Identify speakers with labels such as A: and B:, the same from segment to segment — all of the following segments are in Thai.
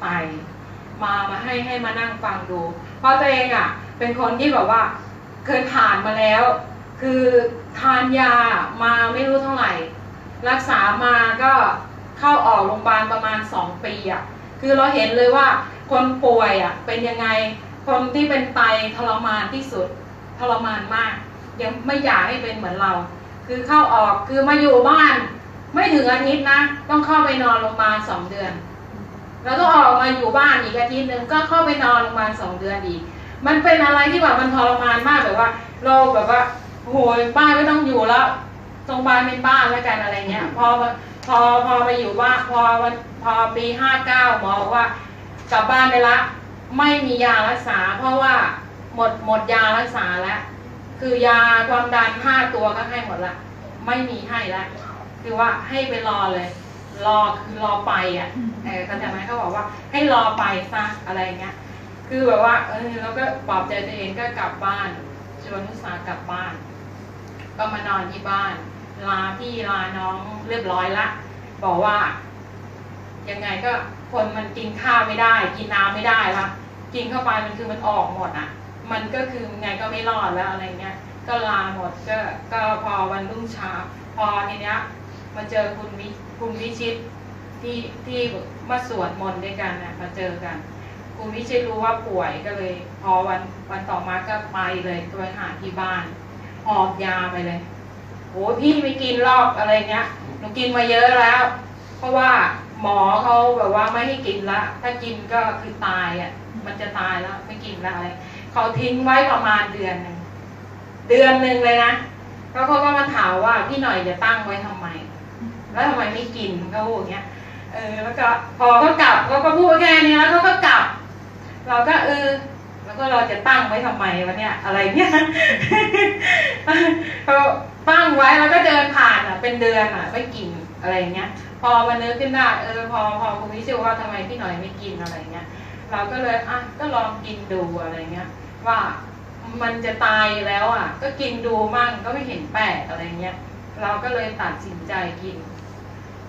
A: ไตมามาให้ให้มานั่งฟังดู เพราะตัวเองอะ เป็นคนที่แบบว่าเคยผ่านมาแล้ว คือทานยามาไม่รู้เท่าไหร่ รักษามาก็เข้าออกโรงพยาบาลประมาณสองปีอะคือเราเห็นเลยว่าคนป่วยอะเป็นยังไงคนที่เป็นไตทรมานที่สุดทรมานมาก ยังไม่อยากให้เป็นเหมือนเรา คือเข้าออกคือมาอยู่บ้าน ไม่ถึงอาทิตย์นะ ต้องเข้าไปนอนโรงพยาบาลสองเดือน แล้วก็ออกมาอยู่บ้านอีกอาทิตย์หนึ่งก็เข้าไปนอนโรงพยาบาลสองเดือนอีก มันเป็นอะไรที่แบบมันทรมานมากแบบว่า เราแบบว่าโหยบ้านไม่ต้องอยู่แล้วโรงพยาบาลเป็นบ้านแล้วกันอะไรเงี้ย พอพอพอมาอยู่บ้านพอวันพอปีห้าเก้าหมอบอกว่ากลับบ้านไปละ ไม่มียารักษา เพราะว่าหมดหมดยารักษาแล้ว คือยาความดันห้าตัวก็ให้หมดละ ไม่มีให้ล้วคือว่าให้ไปรอเลย รอคือรอไปอะเออเข้าใจไหมเขาบอกว่าให้รอไปซะอะไรเงี้ย คือแบบว่าเออแล้วก็ปลอบใจตัวเองก็กลับบ้าน ชวนนุสากลับบ้าน ก็มานอนที่บ้าน ลาพี่ลาน้องเรียบร้อยละ บอกว่า ยังไงก็คนมันกินข้าวไม่ได้ กินน้ำไม่ได้ละกินเข้าไปมันคือมันออกหมดอะ มันก็คือไงก็ไม่รอดแล้วอะไรเงี้ย ก็ลาหมดก็ก็พอวันรุ่งเช้าพอทีเนี้ย มาเจอคุณวิคุณวิชิตที่ที่มาสวดมนต์ด้วยกันน่ะมาเจอกัน คุณวิชิตรู้ว่าป่วยก็เลย พอวันวันต่อมาก็ไปเลยไปหาที่บ้านหอบยาไปเลยโอ้พี่ไม่กินรอกอะไรเงี้ยหนูกินมาเยอะแล้ว เพราะว่าหมอเขาแบบว่าไม่ให้กินละ ถ้ากินก็คือตายอะ มันจะตายแล้วไม่กินละอะไรเขาทิ้งไว้ประมาณเดือนหนึ่งเดือนหนึ่งเลยนะแล้วเขาก็มาถามว่าพี่หน่อยจะตั้งไว้ทำไม แล้วทำไมไม่กินเขาพูดอย่างเงี้ยเออแล้วก็พอเขากลับเขาก็พูดแค่นี้แล้วเขาก็กลับ เราก็เออแล้วก็เราจะตั้งไว้ทำไมวะเนี่ยอะไรเนี่ยเขาตั้งไว้แล้วก็เดินผ่านอะ เป็นเดือนอะไม่กินอะไรเงี้ย พอมาเนื้อขึ้นได้เออพอพอคุณวิชิวว่าทำไมพี่หน่อยไม่กินอะไรเงี้ยเราก็เลยอะก็ลองกินดูอะไรเงี้ย ว่ามันจะตายแล้วอะ ก็กินดูมั่งก็ไม่เห็นแปลกอะไรเงี้ย เราก็เลยตัดสินใจกิน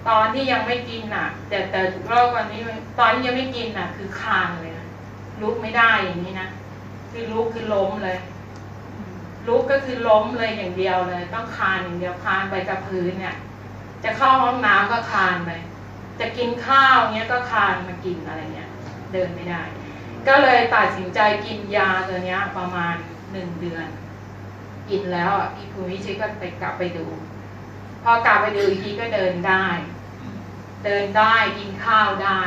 A: ตอนที่ยังไม่กินน่ะ แต่แต่รอบวันนี้ตอนที่ยังไม่กินน่ะ คือคานเลยนะลุกไม่ได้อย่างนี้นะคือลุกคือล้มเลยลุกก็คือล้มเลยอย่างเดียวเลย ต้องคานอย่างเดียวคานไปกับพื้นเนี่ย จะเข้าห้องน้ำก็คานไปจะกินข้าวเงี้ยก็คานมากินอะไรเงี้ย เดินไม่ได้ ก็เลยตัดสินใจกินยาตัวเนี้ย ประมาณหนึ่งเดือน กินแล้วอะพี่คุณวิชิตก็ไปกลับไปดู พอกลับไปดูอีกทีก็เดินได้ เดินได้กินข้าวได้